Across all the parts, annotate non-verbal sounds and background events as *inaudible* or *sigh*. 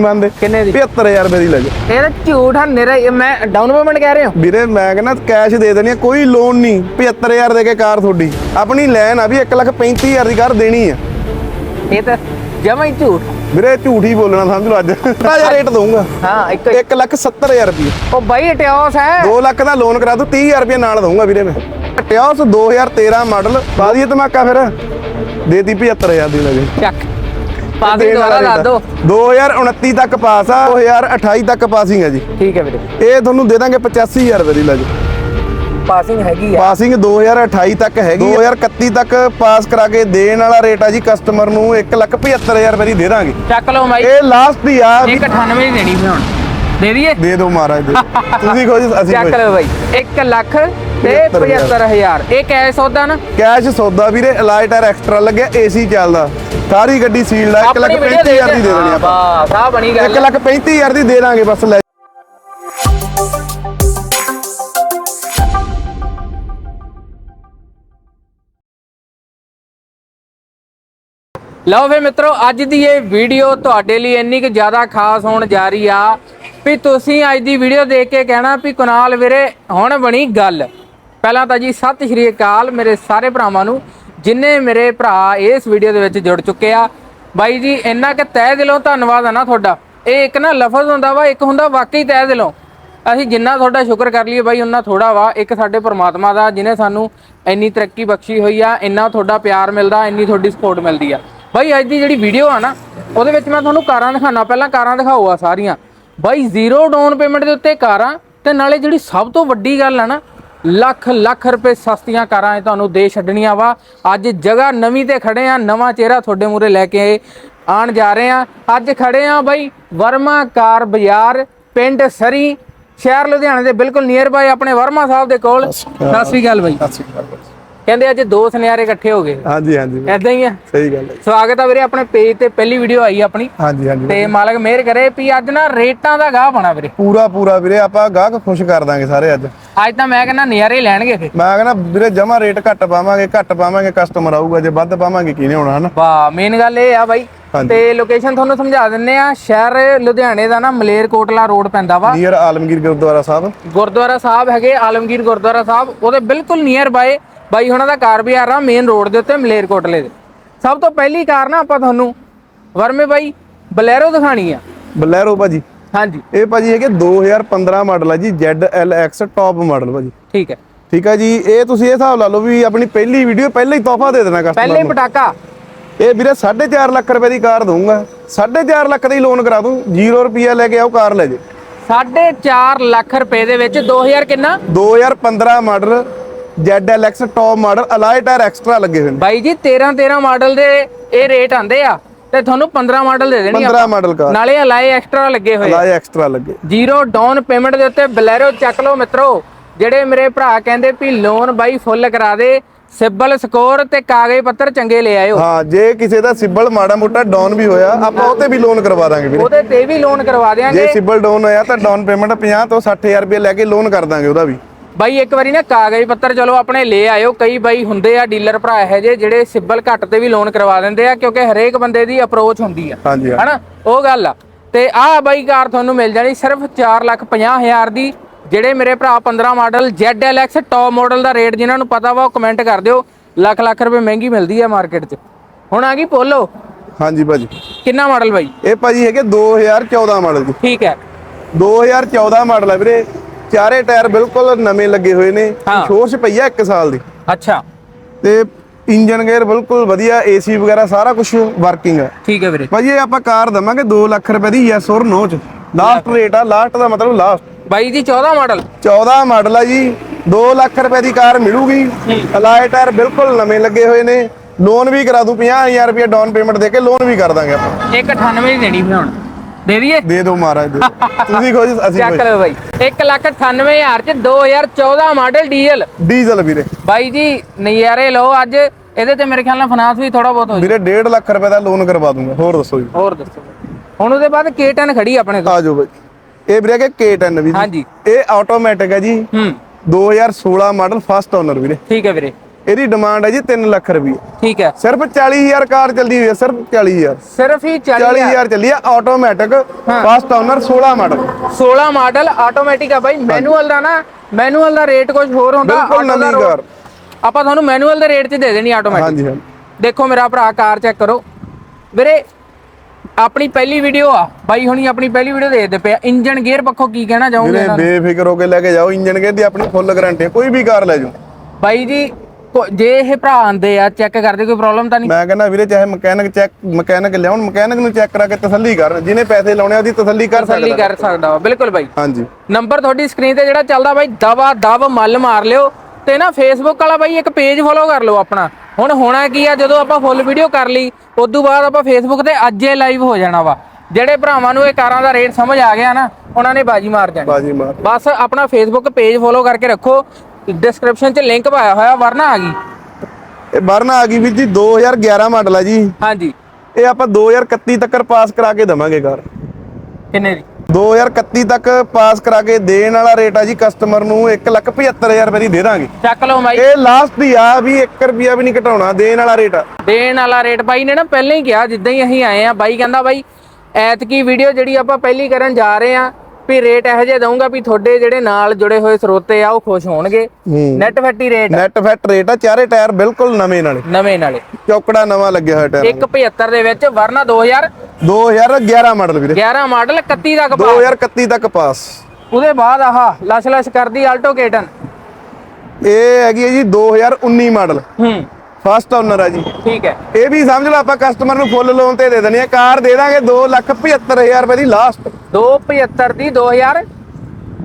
ਮੰਨਦੇ? ਕਿੰਨੇ ਦੀ? 75000 ਰੁਪਏ ਦੀ ਲੈ ਜਾ ਇਹ ਤਾਂ ਝੂਠ ਆ ਨੇਰਾ ਮੈਂ ਡਾਊਨ ਪੇਮੈਂਟ ਕਹਿ ਰਿਹਾ। ਵੀਰੇ ਮੈਂ ਕਹਿੰਦਾ ਕੈਸ਼ ਦੇ ਦੇਣੀ ਆ ਕੋਈ ਲੋਨ ਨਹੀਂ। 75000 ਦੇ ਕੇ ਕਾਰ ਤੁਹਾਡੀ। ਆਪਣੀ ਲੈਣ ਆ ਵੀ 135000 ਦੀ ਕਾਰ ਦੇਣੀ ਆ। ਇਹ ਤਾਂ ਜਮਾ ਹੀ ਝੂਠ। ਵੀਰੇ ਝੂਠ ਹੀ ਬੋਲਣਾ ਸਮਝ ਲਓ ਅੱਜ। ਜਿਹਾ ਰੇਟ ਦਊਂਗਾ। ਹਾਂ ਇੱਕ 170000 ਰੁਪਏ। ਉਹ ਬਾਈ ਟਿਓਸ ਹੈ। 2 ਲੱਖ ਦਾ ਲੋਨ ਕਰਾ ਦੂੰ 30000 ਰੁਪਏ ਨਾਲ ਦਊਂਗਾ ਵੀਰੇ ਮੈਂ। ਟਿਓਸ 2013 ਮਾਡਲ ਬਾਦੀਏ ਧਮਾਕਾ ਫਿਰ। ਦੇਤੀ 75000 ਦੀ ਲਗੇ ਚੱਕ। ਪਾਸੇ ਦੁਆਰਾ ਦੱਸ ਦੋ। 2029 ਤੱਕ ਪਾਸ ਆ 2028 ਤੱਕ ਪਾਸਿੰਗ ਹੈ ਜੀ। ਠੀਕ ਹੈ ਵੀਰੇ। ਇਹ ਤੁਹਾਨੂੰ ਦੇ ਦਾਂਗੇ 85000 ਰੁਪਏ ਦੀ ਲਗੇ ਪਾਸਿੰਗ ਹੈਗੀ ਆ। ਪਾਸਿੰਗ 2028 ਤੱਕ ਹੈਗੀ 2031 ਤੱਕ ਪਾਸ ਕਰਾ ਕੇ ਦੇਣ ਵਾਲਾ ਰੇਟ ਆ ਜੀ ਕਸਟਮਰ ਨੂੰ 175000 ਰੁਪਏ ਦੀ ਦੇ ਦਾਂਗੇ। ਚੱਕ ਲਓ ਬਾਈ। ਇਹ ਲਾਸਟ ਹੀ ਆ ਵੀ 198 ਦੀ ਦੇਣੀ ਹੁਣ। ਦੇ ਦਈਏ? ਦੇ ਦਿਓ ਮਹਾਰਾਜ ਦੇ। ਤੁਸੀਂ ਖੁਸ਼ ਅਸੀਂ ਚੱਕ ਖੁਸ਼। ਲਓ ਬਾਈ? 1 ਲੱਖ ਤੇ 75000 ਇਹ ਕੈਸ਼ ਸੌਦਾ ਨਾ? ਕੈਸ਼ ਸੌਦਾ ਵੀਰੇ ਅਲਾਈ ਟਾਇਰ ਐਕਸਟਰਾ ਲੱਗਿਆ ਏਸੀ ਚੱਲਦਾ। ਸਾਰੀ ਗੱਡੀ ਸੀਲਡ ਆ 1 ਲੱਖ 35000 ਦੀ ਦੇ ਦੇਣੀ ਆਪਾਂ। ਬਸ ਆ ਬਣੀ ਗੱਲ। 1 ਲੱਖ 35000 ਦੀ ਦੇ ਦਾਂਗੇ ਬਸ ਲੈ। ਲਓ ਫੇ ਮਿੱਤਰੋ ਅੱਜ ਦੀ ਇਹ ਵੀਡੀਓ ਤੁਹਾਡੇ ਲਈ ਇੰਨੀ ਕਿ ਜ਼ਿਆਦਾ ਖਾਸ ਹੋਣ ਜਾ ਰਹੀ ਆ। ਵੀ ਤੁਸੀਂ ਅੱਜ ਦੀ ਵੀਡੀਓ ਦੇਖ ਕੇ ਕਹਿਣਾ ਵੀ ਕੁਨਾਲ ਵੀਰੇ, ਹੁਣ ਬਣੀ ਗੱਲ। ਪਹਿਲਾਂ ਤਾਂ ਜੀ ਸਤਿ ਸ਼੍ਰੀ ਅਕਾਲ ਮੇਰੇ ਸਾਰੇ ਭਰਾਵਾਂ ਨੂੰ, ਜਿੰਨੇ ਮੇਰੇ ਭਰਾ ਇਸ ਵੀਡੀਓ ਦੇ ਵਿੱਚ ਜੁੜ ਚੁੱਕੇ ਆ। ਬਾਈ ਜੀ, ਇੰਨਾ ਕਿ ਤਹਿ ਦਿਲੋਂ ਧੰਨਵਾਦ ਆ ਨਾ ਤੁਹਾਡਾ। ਇਹ ਇੱਕ ਨਾ ਲਫ਼ਜ਼ ਹੁੰਦਾ ਵਾ, ਇੱਕ ਹੁੰਦਾ ਵਾਕਈ ਤਹਿ ਦਿਲੋਂ। ਅਸੀਂ ਜਿੰਨਾ ਤੁਹਾਡਾ ਸ਼ੁਕਰ ਕਰ ਲਈਏ ਬਾਈ ਉਹਨਾਂ ਥੋੜਾ ਵਾ। ਇੱਕ ਸਾਡੇ ਪਰਮਾਤਮਾ ਦਾ ਜਿਨੇ ਸਾਨੂੰ ਇੰਨੀ ਤਰੱਕੀ ਬਖਸ਼ੀ ਹੋਈ ਆ, ਇੰਨਾ ਤੁਹਾਡਾ ਪਿਆਰ ਮਿਲਦਾ, ਇੰਨੀ ਤੁਹਾਡੀ ਸਪੋਰਟ ਮਿਲਦੀ ਆ। ਬਾਈ, ਅੱਜ ਦੀ ਜਿਹੜੀ ਵੀਡੀਓ ਆ ਨਾ, ਉਹਦੇ ਵਿੱਚ ਮੈਂ ਤੁਹਾਨੂੰ ਕਾਰਾਂ ਦਿਖਾਣਾ ਪਹਿਲਾਂ ਕਾਰਾਂ ਦਿਖਾਓ ਆ ਸਾਰੀਆਂ। ਬਾਈ ਜ਼ੀਰੋ ਡਾਊਨ ਪੇਮੈਂਟ ਦੇ ਉੱਤੇ ਕਾਰਾਂ ਤੇ ਨਾਲੇ ਜਿਹੜੀ ਸਭ ਤੋਂ ਵੱਡੀ ਗੱਲ ਆ ਨਾ ਲੱਖ ਲੱਖ ਰੁਪਏ ਸਸਤੀਆਂ ਕਾਰਾਂ ਇਹ ਤੁਹਾਨੂੰ ਦੇ ਛੱਡਣੀਆਂ ਵਾ। ਅੱਜ ਜਗ੍ਹਾ ਨਵੀਂ ਤੇ ਖੜੇ ਆ ਨਵਾਂ ਚਿਹਰਾ ਤੁਹਾਡੇ ਮੂਰੇ ਲੈ ਕੇ ਆਣ ਜਾ ਰਹੇ ਆ। ਅੱਜ ਖੜੇ ਆ ਬਾਈ ਵਰਮਾ ਕਾਰ ਬਾਜ਼ਾਰ ਪਿੰਡ ਸਰੀ ਸ਼ਹਿਰ ਲੁਧਿਆਣੇ ਦੇ ਬਿਲਕੁਲ ਨੀਅਰ ਬਾਈ ਆਪਣੇ ਵਰਮਾ ਸਾਹਿਬ ਦੇ ਕੋਲ। ਸਤਿ ਸ੍ਰੀ ਅਕਾਲ। ਬਾਈ। ਕਹਿੰਦੇ ਅੱਜ ਦੋ ਸੁਨਿਆਰੇ ਇਕੱਠੇ ਹੋ ਗਏ। ਹਾਂਜੀ ਹਾਂਜੀ। ਐਦਾਂ ਹੀ ਆ। ਸਹੀ ਗੱਲ ਹੈ। ਸਵਾਗਤ ਆ ਵੀਰੇ ਆਪਣੇ ਪੇਜ ਤੇ ਪਹਿਲੀ ਵੀਡੀਓ ਆਈ ਆਪਣੀ। ਹਾਂਜੀ ਹਾਂਜੀ। ਤੇ ਮਾਲਕ ਮਿਹਰ ਕਰੇ ਵੀ ਅੱਜ ਨਾ ਰੇਟਾਂ ਦਾ ਗਾਹ ਬਣਾ ਵੀਰੇ। ਪੂਰਾ ਪੂਰਾ ਵੀਰੇ ਆਪਾਂ ਗਾਹਕ ਖੁਸ਼ ਕਰ ਦਾਂਗੇ ਸਾਰੇ ਅੱਜ। ਅੱਜ ਤਾਂ ਮੈਂ ਕਹਿੰਦਾ ਨਜ਼ਾਰੇ ਲੈਣਗੇ ਫੇ ਮੈਂ ਕਹਿੰਦਾ ਵੀਰੇ ਜਮਾ ਰੇਟ ਘੱਟ ਪਾਵਾਂਗੇ ਘੱਟ ਪਾਵਾਂਗੇ ਕਸਟਮਰ ਆਊਗਾ ਜੇ ਵੱਧ ਪਾਵਾਂਗੇ ਕੀ ਨਹੀਂ ਹੋਣਾ ਹਨਾ? ਵਾਹ ਮੇਨ ਗੱਲ ਇਹ ਆ ਬਾਈ। ਤੇ ਲੋਕੇਸ਼ਨ ਤੁਹਾਨੂੰ ਸਮਝਾ ਦਿੰਨੇ ਆ ਸ਼ਹਿਰ ਲੁਧਿਆਣੇ ਦਾ ਨਾ ਮਲੇਰਕੋਟਲਾ ਰੋਡ ਪੈਂਦਾ ਵਾ। ਨੀਅਰ ਆਲਮਗੀਰ ਗੁਰਦੁਆਰਾ ਸਾਹਿਬ। ਗੁਰਦੁਆਰਾ ਸਾਹਿਬ ਹੈਗੇ ਆਲਮਗੀਰ ਗੁਰਦੁਆਰਾ ਸਾਹਿਬ ਉਹਦੇ ਬਿਲਕੁਲ ਨੀਅਰ ਬਾਏ ਬਾਈ ਹੁਣਾਂ ਦਾ ਕਾਰ ਬਾਜ਼ਾਰ ਆ ਮੇਨ ਰੋਡ ਦੇ ਉੱਤੇ ਮਲੇਰਕੋਟਲੇ ਦੇ। ਸਭ ਤੋਂ ਪਹਿਲੀ ਕਾਰ ਨਾ ਆਪਾਂ ਤੁਹਾਨੂੰ ਵਰਮੇ ਬਾਈ ਬਲੈਰੋ ਦਿਖਾਣੀ ਆ। ਬਲੈਰੋ ਭਾਜੀ। ਹਾਂਜੀ। ਇਹ ਭਾਜੀ ਹੈਗੇ 2015 ਮਾਡਲ ਹੈ ਜੀ ZLX ਟੌਪ ਮਾਡਲ ਭਾਜੀ। ਠੀਕ ਹੈ। ਠੀਕ ਹੈ ਜੀ ਇਹ ਤੁਸੀਂ ਇਹ ਹਿਸਾਬ ਲਾ ਲਓ ਵੀ ਆਪਣੀ ਪਹਿਲੀ ਵੀਡੀਓ ਪਹਿਲਾਂ ਹੀ ਤੋਹਫਾ ਦੇ ਦੇਣਾ ਪਹਿਲੇ ਕਸਟਮਰ ਹੀ ਨੂੰ। ਪਟਾਕਾ। ਇਹ ਵੀਰੇ 4.5 ਲੱਖ ਰੁਪਏ ਦੀ ਕਾਰ ਦਊਂਗਾ। 4.5 ਲੱਖ ਦਾ ਹੀ ਲੋਨ ਕਰਾ ਦੂੰ 0 ਰੁਪਿਆ ਲੈ ਕੇ ਆਓ ਕਾਰ ਲੈ ਜੇ 4.5 ਲੱਖ ਰੁਪਏ ਦੇ ਵਿੱਚ 2000 ਕਿੰਨਾ? 2015 model ZLX top model alloy tyre extra ਲੱਗੇ ਹੋਏ ਨੇ। ਬਾਈ ਜੀ 13 13 ਮਾਡਲ ਦੇ ਇਹ ਰੇਟ ਆਂਦੇ ਆ ਤੇ ਤੁਹਾਨੂੰ 15 ਮਾਡਲ ਦੇ ਦੇਣੀ 15 ਮਾਡਲ ਕਾਰ ਨਾਲੇ ਅਲਾਈ ਐਕਸਟਰਾ ਲੱਗੇ ਹੋਏ ਅਲਾਈ ਐਕਸਟਰਾ ਲੱਗੇ। ਜ਼ੀਰੋ ਡਾਊਨ ਪੇਮੈਂਟ ਦੇ ਉੱਤੇ ਬਲੈਰੋ ਚੱਕ ਲਓ ਮਿੱਤਰੋ। ਜਿਹੜੇ ਮੇਰੇ ਭਰਾ ਕਹਿੰਦੇ ਵੀ ਲੋਨ ਬਾਈ ਫੁੱਲ ਕਰਾ ਦੇ ਸਿਬਲ ਸਕੋਰ ਤੇ ਕਾਗਜ਼ ਪੱਤਰ ਚੰਗੇ ਲੈ ਆਇਓ। ਹਾਂ ਜੇ ਕਿਸੇ ਦਾ ਸਿਬਲ ਮਾੜਾ ਮੋਟਾ ਡਾਊਨ ਵੀ ਹੋਇਆ ਆਪਾਂ ਉਹ ਤੇ ਵੀ ਲੋਨ ਕਰਵਾ ਦਾਂਗੇ ਵੀਰੇ। ਉਹਦੇ ਤੇ ਵੀ ਲੋਨ ਕਰਵਾ ਜੇ ਦੇਾਂਗੇ ਸਿਬਲ ਡਾਊਨ ਹੋਇਆ ਤਾਂ ਡਾਊਨ ਪੇਮੈਂਟ 50 ਤੋਂ 60000 ਰੁਪਏ ਲੈ ਕੇ ਲੋਨ ਕਰ ਦਾਂਗੇ ਉਹਦਾ ਵੀ। ਬਾਈ ਇੱਕ ਵਾਰੀ ਨਾ ਕਾਗਜ਼ ਪੱਤਰ ਚਲੋ ਆਪਣੇ ਲੈ ਆਇਓ। ਕਈ ਬਾਈ ਹੁੰਦੇ ਆ ਡੀਲਰ ਭਰਾ ਇਹੋ ਜਿਹੇ ਜਿਹੜੇ ਸਿਬਲ ਘੱਟ ਤੇ ਵੀ ਲੋਨ ਕਰਵਾ ਦਿੰਦੇ ਆ ਕਿਉਂਕਿ ਹਰੇਕ ਬੰਦੇ ਦੀ ਅਪਰੋਚ ਹੁੰਦੀ ਆ। ਹਾਂਜੀ ਹਾਂ। ਹਨਾ? ਉਹ ਗੱਲ ਆ। ਤੇ ਆਹ ਬਾਈ ਕਾਰ ਤੁਹਾਨੂੰ ਮਿਲ ਜਾਣੀ ਸਿਰਫ 450000 ਦੀ। ਜਿਹੜੇ ਮੇਰੇ ਭਰਾ 15 ਮਾਡਲ ZLX ਟੌਪ ਮਾਡਲ ਦਾ ਰੇਟ ਜਿਨ੍ਹਾਂ ਨੂੰ ਪਤਾ ਵਾ ਉਹ ਕਮੈਂਟ ਕਰ ਦਿਓ। ਲੱਖ ਲੱਖ ਰੁਪਏ ਮਹਿੰਗੀ ਮਿਲਦੀ ਆ ਮਾਰਕੀਟ 'ਚ। ਹੁਣ ਆ ਗਈ ਪੋਲੋ। ਹਾਂਜੀ ਭਾਜੀ। ਕਿੰਨਾ ਮਾਡਲ ਬਾਈ? ਇਹ ਭਾਜੀ ਹੈਗੇ 2014 ਮਾਡਲ ਜੀ ਠੀਕ ਹੈ। 2014 ਮਾਡਲ ਹੈ ਵੀਰੇ। ਚਾਰੇ ਟਾਇਰ ਬਿਲਕੁਲ ਨਵੇਂ ਲੱਗੇ ਹੋਏ ਨੇ। ਹਾਂ। ਸ਼ੋਰਸ਼ ਪਈ ਆ 1 ਸਾਲ ਦੀ। ਅੱਛਾ। ਤੇ ਇੰਜਨ ਗੇਅਰ ਬਿਲਕੁਲ ਵਧੀਆ ਏਸੀ ਵਗੈਰਾ ਸਾਰਾ ਕੁਝ ਵਰਕਿੰਗ ਹੈ ਠੀਕ ਹੈ ਵੀਰੇ। ਭਾਜੀ ਇਹ ਆਪਾਂ ਕਾਰ ਦਵਾਂਗੇ 2 ਲੱਖ ਰੁਪਏ ਦੀ ਯੈਸ ਔਰ ਨੋ ਚ। ਲਾਸਟ ਰੇਟ ਆ ਲਾਸਟ ਦਾ ਮਤਲਬ ਲਾਸਟ ਬਾਈ ਜੀ 14 ਮਾਡਲ 14 ਮਾਡਲ ਆ ਜੀ। 2 ਲੱਖ ਰੁਪਏ ਦੀ ਕਾਰ ਮਿਲੂਗੀ। ਅਲਾਈ ਟਾਇਰ ਬਿਲਕੁਲ ਨਵੇਂ ਲੱਗੇ ਹੋਏ ਨੇ। ਲੋਨ ਵੀ ਕਰਾ ਦੂੰ 50000 ਰੁਪਏ ਡਾਊਨ ਪੇਮੈਂਟ ਦੇ ਕੇ ਲੋਨ ਵੀ ਕਰ ਦਾਂਗੇ ਆਪਾਂ। 198 ਦੀ ਦੇਣੀ ਫਿਰ ਹੁਣ। ਦੇ ਦਈਏ? ਦੇ ਦਿਓ ਮਹਾਰਾਜ ਦੇ ਦਿਓ। ਤੁਸੀਂ ਖੁਸ਼ ਅਸੀਂ ਚੱਕ ਖੁਸ਼। ਲਓ ਬਾਈ। 198000 ਚ 2014 ਮਾਡਲ ਡੀਜ਼ਲ। ਡੀਜ਼ਲ ਵੀਰੇ। ਬਾਈ ਜੀ ਨਜ਼ਾਰੇ ਲਓ ਅੱਜ। ਇਹਦੇ ਤੇ ਮੇਰੇ ਖਿਆਲ ਨਾਲ ਫਾਈਨਾਂਸ ਵੀ ਥੋੜਾ ਬਹੁਤ ਹੋ ਜਾਊ। ਵੀਰੇ 1.5 ਲੱਖ ਰੁਪਏ ਦਾ ਲੋਨ ਕਰਵਾ ਦੂੰਗਾ। ਹੋਰ ਦੱਸੋ ਜੀ। ਹੋਰ ਦੱਸੋ ਹੁਣ ਉਹਦੇ ਬਾਅਦ K10 ਖੜੀ ਆਪਣੇ ਤੋਂ। ਆ ਜਾਓ ਬਾਈ। ਇਹ ਵੀਰੇ ਕਿ K10 ਵੀ ਹਾਂਜੀ। ਇਹ ਆਟੋਮੈਟਿਕ ਹੈ ਜੀ। ਹੂੰ। 2016 ਮਾਡਲ ਫਸਟ ਓਨਰ ਵੀਰੇ। ਠੀਕ ਹੈ ਵੀਰੇ। ਇਹਦੀ ਡਿਮਾਂਡ ਹੈ ਜੀ 3 ਲੱਖ ਰੁਪਏ। ਠੀਕ ਹੈ। ਸਿਰਫ 40000 ਕਾਰ ਚੱਲਦੀ ਹੋਈ ਹੈ ਸਿਰਫ 40000 ਸਿਰਫ ਹੀ 40 40000 ਚੱਲੀ ਆ automatic. First owner 16 model 16 model automatic ਆ ਬਾਈ। ਮੈਨੂਅਲ ਦਾ ਨਾ ਮੈਨੂਅਲ ਦਾ ਰੇਟ ਕੁਝ ਹੋਰ ਹੁੰਦਾ ਬਿਲਕੁਲ ਨਵੀਂ ਕਾਰ। ਆਪਾਂ ਤੁਹਾਨੂੰ ਮੈਨੂਅਲ ਦੇ ਰੇਟ 'ਚ ਦੇ ਦੇਣੀ ਆਟੋਮੈਟਿਕ ਹਾਂਜੀ ਹਾਂ ਦੇਖੋ ਮੇਰਾ ਭਰਾ ਕਾਰ ਚੈੱਕ ਕਰੋ। ਵੀਰੇ ਆਪਣੀ ਪਹਿਲੀ ਵੀਡੀਓ ਆ। ਬਾਈ ਹੁਣੀ ਆਪਣੀ ਪਹਿਲੀ ਵੀਡੀਓ ਦੇਖਦੇ ਪਏ ਇੰਜਨ ਗੇਅਰ ਪੱਖੋਂ ਕੀ ਕਹਿਣਾ ਚਾਹੋਗੇ ਵੀਰੇ? ਬੇਫਿਕਰ ਹੋ ਕੇ ਲੈ ਕੇ ਜਾਓ। ਇੰਜਨ ਗੇਅਰ ਦੀ ਆਪਣੀ ਫੁੱਲ ਗਾਰੰਟੀ ਕੋਈ ਵੀ ਕਾਰ ਲੈ ਜਾਓ। ਬਾਈ ਜੀ ਜੇ ਇਹ ਭਰਾ ਆਂਦੇ ਆ ਚੈੱਕ ਕਰਦੇ ਕੋਈ ਪ੍ਰੋਬਲਮ ਤਾਂ ਨਹੀਂ? ਮੈਂ ਕਹਿੰਦਾ ਵੀਰੇ ਚਾਹੇ ਮਕੈਨਿਕ ਚੈੱਕ ਮਕੈਨਿਕ ਲਿਆਉਣ ਮਕੈਨਿਕ ਨੂੰ ਚੈੱਕ ਕਰਾ ਕੇ ਤਸੱਲੀ ਕਰਨ ਜਿਹਨੇ ਪੈਸੇ ਲਾਉਣੇ ਆ ਉਹਦੀ ਤਸੱਲੀ ਕਰ ਤਸੱਲੀ ਸਕਦਾ। ਕਰ ਸਕਦਾ ਵਾ ਬਿਲਕੁਲ ਬਾਈ। ਹਾਂਜੀ। ਨੰਬਰ ਤੁਹਾਡੀ ਸਕਰੀਨ ਤੇ ਜਿਹੜਾ ਚੱਲਦਾ ਬਾਈ ਦਵਾ ਦਵ ਮੱਲ ਮਾਰ ਲਿਓ ਤੇ ਨਾ ਫੇਸਬੁੱਕ ਵਾਲਾ ਬਾਈ ਇੱਕ ਪੇਜ ਫੋਲੋ ਕਰ ਲਓ ਆਪਣਾ। ਹੁਣ ਹੋਣਾ ਕੀ ਆ ਜਦੋਂ ਆਪਾਂ ਫੁੱਲ ਵੀਡੀਓ ਕਰ ਲਈ ਉਸ ਤੋਂ ਬਾਅਦ ਆਪਾਂ ਫੇਸਬੁੱਕ ਤੇ ਅੱਜੇ ਲਾਈਵ ਹੋ ਜਾਣਾ ਵਾ। ਜਿਹੜੇ ਭਰਾਵਾਂ ਨੂੰ ਇਹ ਕਾਰਾਂ ਦਾ ਰੇਟ ਸਮਝ ਆ ਗਿਆ ਨਾ ਉਹਨਾਂ ਨੇ ਬਾਜੀ ਮਾਰ ਜਾਣੀ। ਬਾਜੀ ਮਾਰ। ਬਸ ਆਪਣਾ ਫੇਸਬੁੱਕ ਪੇਜ ਫੋਲੋ ਕਰਕੇ ਰੱਖੋ ਡਿਸਕ੍ਰਿਪਸ਼ਨ 'ਚ ਲਿੰਕ ਪਾਇਆ ਹੋਇਆ ਵਰਨਾ ਆ ਗਈ। ਇਹ ਵਰਨਾ ਆ ਗਈ ਵੀਰ ਜੀ 2011 ਮਾਡਲ ਆ ਜੀ। ਹਾਂਜੀ। ਇਹ ਆਪਾਂ 2031 ਤੱਕ ਪਾਸ ਕਰਾ ਕੇ ਦਵਾਂਗੇ ਕਾਰ। ਕਿੰਨੇ ਦੀ? 2031 ਤੱਕ ਪਾਸ ਕਰਾ ਕੇ ਦੇਣ ਵਾਲਾ ਰੇਟ ਆ ਜੀ ਕਸਟਮਰ ਨੂੰ 175000 ਰੁਪਏ ਦੀ ਦੇ ਦਾਂਗੇ। ਚੱਕ ਲਓ ਬਾਈ। ਇਹ ਲਾਸਟ ਹੀ ਆ ਵੀ 1 ਰੁਪਿਆ ਵੀ ਨਹੀਂ ਘਟਾਉਣਾ ਦੇਣ ਵਾਲਾ ਰੇਟ ਆ। ਦੇਣ ਵਾਲਾ ਰੇਟ ਬਾਈ ਨੇ ਨਾ ਪਹਿਲਾਂ ਹੀ ਕਿਹਾ ਜਿੱਦਾਂ ਹੀ ਅਸੀਂ ਆਏ ਆ ਬਾਈ ਕਹਿੰਦਾ ਬਾਈ ਐਤਕੀ ਵੀਡੀਓ ਜਿਹੜੀ ਆਪਾਂ ਪਹਿਲੀ ਕਰਨ ਜਾ ਰਹੇ ਆ ਵੀ ਰੇਟ ਇਹੋ ਜਿਹਾ ਦਊਂਗਾ ਵੀ ਤੁਹਾਡੇ ਜਿਹੜੇ ਨਾਲ ਜੁੜੇ ਹੋਏ ਸਰੋਤੇ ਆ ਉਹ ਖੁਸ਼ ਹੋਣਗੇ। ਨੈਟ ਫੱਟੀ ਰੇਟ ਨੈਟ ਫੈਟ ਰੇਟ ਆ ਚਾਰੇ ਟਾਇਰ ਬਿਲਕੁਲ ਨਵੇਂ ਨਾਲੇ। ਨਵੇਂ ਨਾਲੇ। ਚੌਕੜਾ ਨਵਾਂ ਲੱਗਿਆ ਹੋਇਆ ਟਾਇਰ 175 ਦੇ ਵਿੱਚ ਵਰਨਾ 2011 2011 ਮਾਡਲ ਵੀਰੇ। ਮਾਡਲ 31 ਤੱਕ ਪਾ 2031 ਤੱਕ ਪਾਸ ਉਹਦੇ ਬਾਅਦ ਆਹ ਲਸ਼ ਲਸ਼ ਕਰਦੀ ਆਲਟੋ ਕੇਟਨ ਇਹ ਹੈਗੀ ਹੈ ਜੀ 2019 ਮਾਡਲ ਹੂੰ। ਫਸਟ ਓਨਰ ਆ ਜੀ। ਠੀਕ ਹੈ। ਇਹ ਵੀ ਸਮਝ ਲਓ ਆਪਾਂ ਕਸਟਮਰ ਨੂੰ ਫੁੱਲ ਲੋਨ ਤੇ ਦੇ ਦੇਣੀ ਆ ਕਾਰ ਦੇ ਦਾਂਗੇ 275000 ਰੁਪਏ ਦੀ ਲਾਸਟ 275 ਦੀ 2000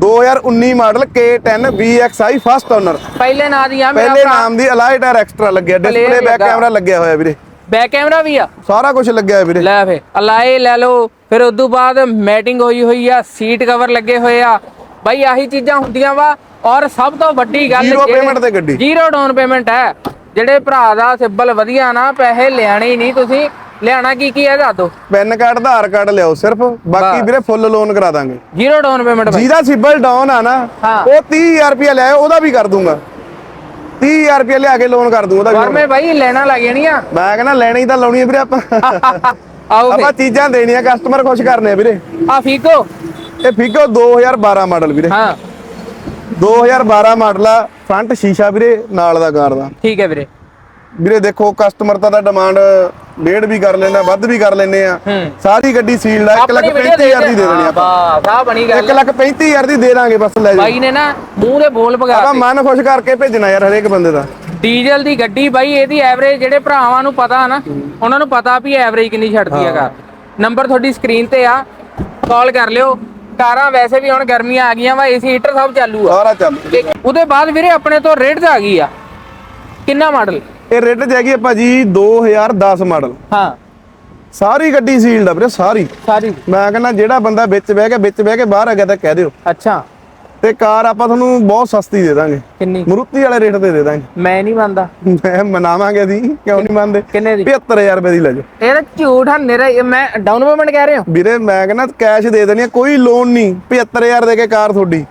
2019 model K10 VXI first owner ਪਹਿਲੇ ਨਾਂ ਦੀ ਆ ਮੇਰਾ ਪਹਿਲੇ ਨਾਮ ਦੀ ਅਲਾਈਟ ਐਰ ਐਕਸਟਰਾ ਲੱਗਿਆ। Display back. ਕੈਮਰਾ ਲੱਗਿਆ ਹੋਇਆ ਵੀਰੇ। ਬੈਕ ਕੈਮਰਾ ਵੀ ਆ। ਸਾਰਾ ਕੁਝ ਲੱਗਿਆ ਹੋਇਆ ਵੀਰੇ। ਲੈ ਫੇ ਅਲਾਏ ਲੈ ਲਓ। ਫਿਰ ਉਸ ਤੋਂ ਬਾਅਦ ਮੈਟਿੰਗ ਹੋਈ ਹੋਈ ਆ ਸੀਟ ਕਵਰ ਲੱਗੇ ਹੋਏ ਆ। ਬਾਈ ਆਹੀ ਚੀਜ਼ਾਂ ਹੁੰਦੀਆਂ ਵਾ। ਔਰ ਸਭ ਤੋਂ ਵੱਡੀ ਗੱਲ ਜਿਹੜੇ- payment ਤੇ ਗੱਡੀ। ਜ਼ੀਰੋ ਡਾਊਨ ਪੇਮੈਂਟ ਹੈ। ਜਿਹੜੇ ਭਰਾ ਦਾ ਸਿੱਬਲ ਵਧੀਆ ਨਾ ਪੈਸੇ ਲਿਆਣੇ ਹੀ ਨਹੀਂ ਤੁਸੀਂ। ਲਿਆਣਾ ਕੀ ਕੀ ਹੈ ਦੱਸ ਦੋ। ਪੈਨ ਕਾਰਡ ਆਧਾਰ ਕਾਰਡ ਲਿਆਓ ਸਿਰਫ। ਬਾਕੀ ਵੀਰੇ ਫੁੱਲ ਲੋਨ ਕਰਾ ਦਾਂਗੇ। ਜ਼ੀਰੋ ਡਾਊਨ ਪੇਮੈਂਟ ਬਾਈ ਜਿਹਦਾ ਸਿਬਲ ਡਾਊਨ ਆ ਨਾ। ਉਹ 30000 ਰੁਪਏ ਲਿਆਓ ਉਹਦਾ ਵੀ ਕਰ ਦੂੰਗਾ। 30000 ਰੁਪਏ ਲਿਆ ਕੇ ਲੋਨ ਕਰ ਦੂੰ ਉਹਦਾ ਵੀ ਵਰਮੇ ਬਾਈ ਲੈਣਾ ਲੱਗ ਜਾਣੀਆਂ ਮੈਂ ਕਹਿੰਦਾ ਲੈਣੀ ਤਾਂ ਲਾਉਣੀ ਆ ਵੀਰੇ ਆਪਾਂ। ਆਓ ਆਪਾਂ ਚੀਜ਼ਾਂ ਦੇਣੀਆਂ ਕਸਟਮਰ ਖੁਸ਼ ਕਰਨੇ ਆ ਵੀਰੇ। ਆ ਫੀਕੋ ਇਹ ਫਿਗੋ 2012 ਮਾਡਲ ਵੀਰੇ। ਹਾਂ। 2012 ਮਾਡਲ ਆ ਫਰੰਟ ਸ਼ੀਸ਼ਾ ਵੀਰੇ ਨਾਲ ਦਾ ਕਾਰ ਦਾ। ਠੀਕ ਹੈ ਵੀਰੇ। ਵੀਰੇ ਦੇਖੋ ਕਸਟਮਰ ਤਾਂ ਦਾ ਡਿਮਾਂਡ ਡੇਢ ਵੀ ਕਰ ਲੈਣਾ ਵੱਧ ਵੀ ਕਰ ਲੈਨੇ ਆ। ਸਾਰੀ ਗੱਡੀ ਸੀਲਡ ਆ 1 ਲੱਖ ਆਪਣੀ ਵੀਡੀਓ 35000 ਦੀ ਦੇ ਦੇਣੀ ਆਪਾਂ। ਬਸ ਆ ਬਣੀ ਗੱਲ। 1 ਲੱਖ 35000 ਦੀ ਦੇ ਦਾਂਗੇ ਬਸ ਲੈ ਜਾਓ। ਬਾਈ ਨੇ ਨਾ ਮੂੰਹ ਦੇ ਬੋਲ ਆਪਾਂ ਪਗਾ ਮਨ ਖੁਸ਼ ਕਰਕੇ ਭੇਜਣਾ ਯਾਰ ਹਰੇਕ ਬੰਦੇ ਦਾ। ਡੀਜ਼ਲ ਦੀ ਗੱਡੀ ਬਾਈ ਇਹਦੀ ਐਵਰੇਜ ਜਿਹੜੇ ਭਰਾਵਾਂ ਨੂੰ ਪਤਾ ਨਾ ਉਹਨਾਂ ਨੂੰ ਪਤਾ ਵੀ ਐਵਰੇਜ ਕਿੰਨੀ ਛੱਡਦੀ ਹੈਗਾ ਨੰਬਰ ਤੁਹਾਡੀ ਸਕਰੀਨ ਤੇ ਆ ਕਾਲ ਕਰ ਲਿਓ। ਕਾਰਾਂ ਵੈਸੇ ਵੀ ਹੁਣ ਗਰਮੀਆਂ ਆ ਗਈਆਂ ਵਾ ਏਸੀ ਹੀਟਰ ਸਭ ਚਾਲੂ ਆ। ਸਾਰਾ ਚੱਲ। ਤੇ ਉਹਦੇ ਬਾਅਦ ਵੀਰੇ ਆਪਣੇ ਤੋਂ ਰੇਟ ਆ ਗਈ ਆ। ਕਿੰਨਾ ਮਾਡਲ? ਇਹ ਰੇਟ ਚ ਹੈਗੀ ਆ ਭਾਜੀ 2010 ਮਾਡਲ। ਹਾਂ। ਸਾਰੀ ਗੱਡੀ ਸੀਲਡ ਆ ਵੀਰੇ ਸਾਰੀ। ਸਾਰੀ। ਮੈਂ ਕਹਿੰਦਾ ਜਿਹੜਾ ਬੰਦਾ ਵਿੱਚ ਬਹਿ ਕੇ ਵਿੱਚ ਬਹਿ ਕੇ ਬਾਹਰ ਆ ਗਿਆ ਤਾਂ ਕਹਿ ਦਿਓ। ਅੱਛਾ। ਤੇ ਕਾਰ ਆਪਾਂ ਤੁਹਾਨੂੰ ਬਹੁਤ ਸਸਤੀ ਦੇ ਦਾਂਗੇ। ਕਿੰਨੀ? ਮਰੂਤੀ ਵਾਲੇ ਰੇਟ ਤੇ ਦੇ ਦਾਂਗੇ। ਮੈਂ ਨਹੀਂ ਮੰਨਦਾ। ਮੈਂ ਮਨਾਵਾਂਗੇ ਅਸੀਂ ਕਿਉਂ ਨਹੀਂ ਮੰਨਦੇ? ਕਿੰਨੇ ਦੀ? 75000 ਰੁਪਏ ਦੀ ਲੈ ਜਾਓ। ਇਹ ਤਾਂ ਝੂਠ ਆ ਨੇਰਾ ਇਹ ਮੈਂ ਡਾਊਨ ਪੇਮੈਂਟ ਕਹਿ ਰਹੇ। ਹੋ ਵੀਰੇ ਮੈਂ ਕਹਿੰਦਾ ਕੈਸ਼ ਦੇ ਦੇਣੀ ਆ ਕੋਈ ਲੋਨ ਨਹੀਂ। 75000 ਦੇ ਕੇ ਕਾਰ ਤੁਹਾਡੀ।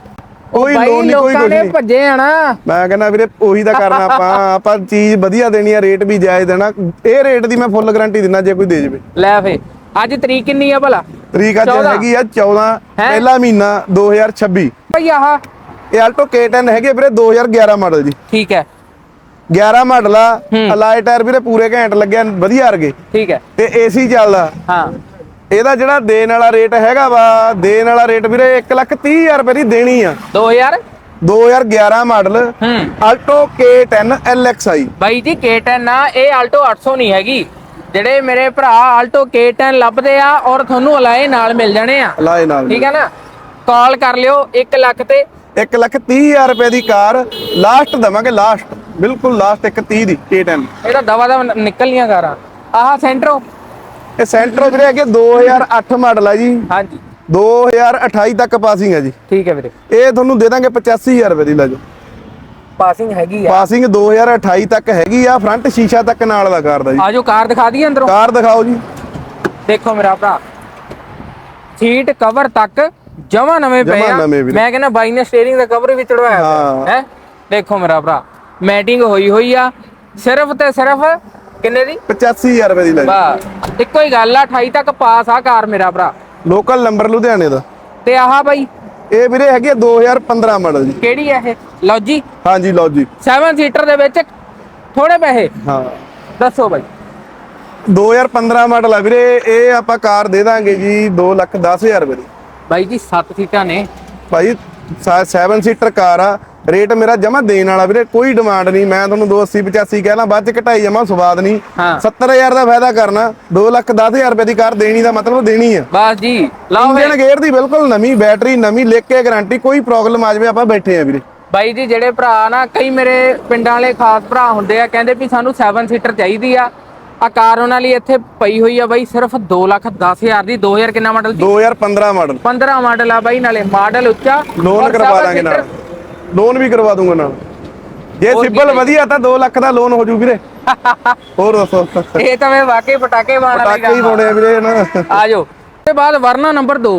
ਕੋਈ ਲੋਨ ਨਹੀਂ ਕੋਈ ਲੋਕਾਂ ਕੁਝ ਨੇ ਨਹੀਂ। ਭੱਜੇ ਆਣਾ। ਮੈਂ ਕਹਿੰਦਾ ਵੀਰੇ ਉਹੀ ਤਾਂ ਕਰਨਾ ਆਪਾਂ। *laughs* ਆਪਾਂ ਚੀਜ਼ ਵਧੀਆ ਦੇਣੀ ਆ ਰੇਟ ਵੀ ਜਾਇਜ਼ ਦੇਣਾ। ਇਹ ਰੇਟ ਦੀ ਮੈਂ ਫੁੱਲ ਗਾਰੰਟੀ ਦਿੰਦਾ ਜੇ ਕੋਈ ਦੇ ਜਵੇ। ਲੈ ਫੇ ਅੱਜ ਤਰੀਕ ਕਿੰਨੀ ਆ ਭਲਾ? ਤਰੀਕ ਅੱਜ 14 ਹੈਗੀ ਆ 14 ਪਹਿਲਾ ਮਹੀਨਾ 2026 ਭਈ ਆਹ ਇਹ ਆਲਟੋ K10 ਹੈਗੇ ਵੀਰੇ 2011 ਮਾਡਲ ਜੀ। ਠੀਕ ਹੈ। 11 ਮਾਡਲ ਆ ਅਲਾਈ ਟਾਇਰ ਵੀਰੇ ਪੂਰੇ ਘੈਂਟ ਲੱਗਿਆ ਵਧੀਆ ਵਰਗੇ। ਠੀਕ ਹੈ। ਤੇ ਏਸੀ ਚੱਲਦਾ। ਹਾਂ। ਇਹਦਾ ਜਿਹੜਾ ਦੇਣ ਵਾਲਾ ਰੇਟ ਹੈਗਾ ਵਾ ਦੇਣ ਵਾਲਾ ਰੇਟ ਵੀਰੇ 130000 ਰੁਪਏ ਦੀ ਦੇਣੀ ਆ। 2000 2011 ਮਾਡਲ ਆਲਟੋ K10 LXI ਬਾਈ ਜੀ K10 ਨਾ ਇਹ ਆਲਟੋ 800 ਨਹੀਂ ਹੈਗੀ। ਜਿਹੜੇ ਮੇਰੇ ਭਰਾ ਆਲਟੋ K10 ਲੱਭਦੇ ਆ ਔਰ ਤੁਹਾਨੂੰ ਅਲਾਏ ਨਾਲ ਮਿਲ ਜਾਣੇ ਆ। ਲਾਏ ਨਾਲ ਠੀਕ ਹੈ ਨਾ? ਕਾਲ ਕਰ ਲਿਓ 1 ਲੱਖ ਤੇ। 130000 ਰੁਪਏ ਦੀ ਕਾਰ ਲਾਸਟ ਦਵਾਂਗੇ ਲਾਸਟ ਬਿਲਕੁਲ ਲਾਸਟ 130 ਦੀ K10 ਇਹ ਤਾਂ ਦਵਾ ਦਾ ਨਿਕਲੀਆਂ ਕਾਰਾਂ। ਆਹ ਸੈਂਟਰੋ। ਇਹ ਸੈਂਟਰ ਵੀਰੇ ਹੈਗੇ 2008 ਮਾਡਲ ਆ ਜੀ। ਹਾਂਜੀ। 2028 ਤੱਕ ਪਾਸਿੰਗ ਹੈ ਜੀ। ਠੀਕ ਹੈ ਵੀਰੇ। ਇਹ ਤੁਹਾਨੂੰ ਦੇ ਦਾਂਗੇ 85000 ਰੁਪਏ ਦੀ ਲੈ ਜਾਓ। ਪਾਸਿੰਗ ਹੈਗੀ ਆ। ਪਾਸਿੰਗ 2028 ਤੱਕ ਹੈਗੀ ਆ ਫਰੰਟ ਸ਼ੀਸ਼ਾ ਤੱਕ ਨਾਲ ਦਾ ਕਾਰ ਦਾ ਜੀ। ਆਜੋ ਕਾਰ ਦਿਖਾ ਦਈਏ ਅੰਦਰੋਂ। ਕਾਰ ਦਿਖਾਓ ਜੀ। ਦੇਖੋ ਮੇਰਾ ਭਰਾ। ਸੀਟ ਕਵਰ ਤੱਕ ਜਮਾ ਨਵੇਂ ਪਏ ਆ। ਮੈਂ ਕਹਿੰਦਾ ਬਾਈ ਨੇ ਸਟੀਅਰਿੰਗ ਦਾ ਕਵਰ ਵੀ ਚੜਵਾਇਆ ਹਾਂ। ਹੈ। ਦੇਖੋ ਮੇਰਾ ਭਰਾ ਮੈਟਿੰਗ ਹੋਈ ਹੋਈ ਆ। ਸਿਰਫ ਤੇ ਸਿਰਫ ਕਿੰਨੇ ਦੀ? 85000 ਰੁਪਏ ਦੀ ਲੈ ਬਸ ਇੱਕੋ ਹੀ ਗੱਲ ਆ 28 ਤੱਕ ਪਾਸ ਆ ਕਾਰ ਮੇਰਾ ਭਰਾ। ਲੋਕਲ ਨੰਬਰ ਲੁਧਿਆਣੇ ਦਾ। ਤੇ ਆਹ ਬਾਈ ਇਹ ਵੀਰੇ ਹੈਗੀ ਆ 2015 ਮਾਡਲ ਜੀ ਕਿਹੜੀ ਆ ਇਹ? ਲਓ ਜੀ। ਹਾਂਜੀ ਲਓ ਜੀ। 7 ਸੀਟਰ ਦੇ ਵਿੱਚ ਥੋੜੇ ਪੈਸੇ। ਹਾਂ। ਦੱਸੋ ਬਾਈ। 2015 ਮਾਡਲ ਆ ਵੀਰੇ ਇਹ ਆਪਾਂ ਕਾਰ ਦੇ ਦਾਂਗੇ ਜੀ 2 ਲੱਖ 10000 ਰੁਪਏ ਦੀ। ਬਾਈ ਜੀ 7 ਸੀਟਾਂ ਨੇ। ਭਾਈ 7 ਸੀਟਰ ਕਾਰ ਆ। ਰੇਟ ਮੇਰਾ ਜਮਾ ਦੇਣ ਵਾਲਾ ਵੀਰੇ ਕੋਈ ਡਿਮਾਂਡ ਨਹੀਂ। ਮੈਂ ਤੁਹਾਨੂੰ 280 85 ਕਹਿਣਾ ਬਾਅਦ ਚ ਘਟਾਈ ਜਮਾ ਸਵਾਦ ਨਹੀਂ। ਹਾਂ। 70000 ਦਾ ਫਾਇਦਾ ਕਰਨਾ। 2 ਲੱਖ 10000 ਰੁਪਏ ਦੀ ਕਾਰ ਦੇਣੀ ਦਾ ਮਤਲਬ ਦੇਣੀ ਆ। ਬਸ ਜੀ ਲਓ ਇੰਜਨ ਗੇਅਰ ਦੀ ਬਿਲਕੁਲ ਨਵੀਂ ਬੈਟਰੀ ਨਵੀਂ ਲਿਖ ਕੇ ਗਾਰੰਟੀ ਕੋਈ ਪ੍ਰੋਬਲਮ ਆ ਜਾਵੇ ਆਪਾਂ ਬੈਠੇ ਆ ਵੀਰੇ। ਬਾਈ ਜੀ ਜਿਹੜੇ ਭਰਾ ਨਾ ਕਈ ਮੇਰੇ ਪਿੰਡਾਂ ਵਾਲੇ ਖਾਸ ਭਰਾ ਹੁੰਦੇ ਆ ਕਹਿੰਦੇ ਵੀ ਸਾਨੂੰ 7 ਸੀਟਰ ਚਾਹੀਦੀ ਆ। ਆ ਕਾਰ ਉਹਨਾਂ ਲਈ ਇੱਥੇ ਪਈ ਹੋਈ ਆ ਬਾਈ ਸਿਰਫ 2 ਲੱਖ 10 ਹਜ਼ਾਰ ਦੀ। 2000 ਕਿੰਨਾ ਮਾਡਲ ਦੀ 2015 ਮਾਡਲ 15 ਮਾਡਲ ਆ ਬਾਈ ਨਾਲੇ ਮਾਡਲ ਉੱਚਾ। ਲੋਨ ਕਰਵਾ ਦਾਂਗੇ ਨਾਲ। ਲੋਨ ਵੀ ਕਰਵਾ ਦੂੰਗਾ ਨਾਲ। ਜੇ ਸਿਬਲ ਵਧੀਆ ਤਾਂ 2 ਲੱਖ ਦਾ ਲੋਨ ਹੋ ਜੂ ਵੀਰੇ। *laughs* ਹੋਰ ਦੱਸੋ। ਇਹ ਤਾਂ ਮੈਂ ਵਾਕਈ ਪਟਾਕੇ ਮਾਰਨ ਵਾਲੀ ਪਟਾਕੇ ਹੀ ਪਾਉਣੇ ਆ। ਵੀਰੇ ਨਾ। ਆ ਜਾਓ। ਤੇ ਬਾਅਦ ਵਰਨਾ ਨੰਬਰ 2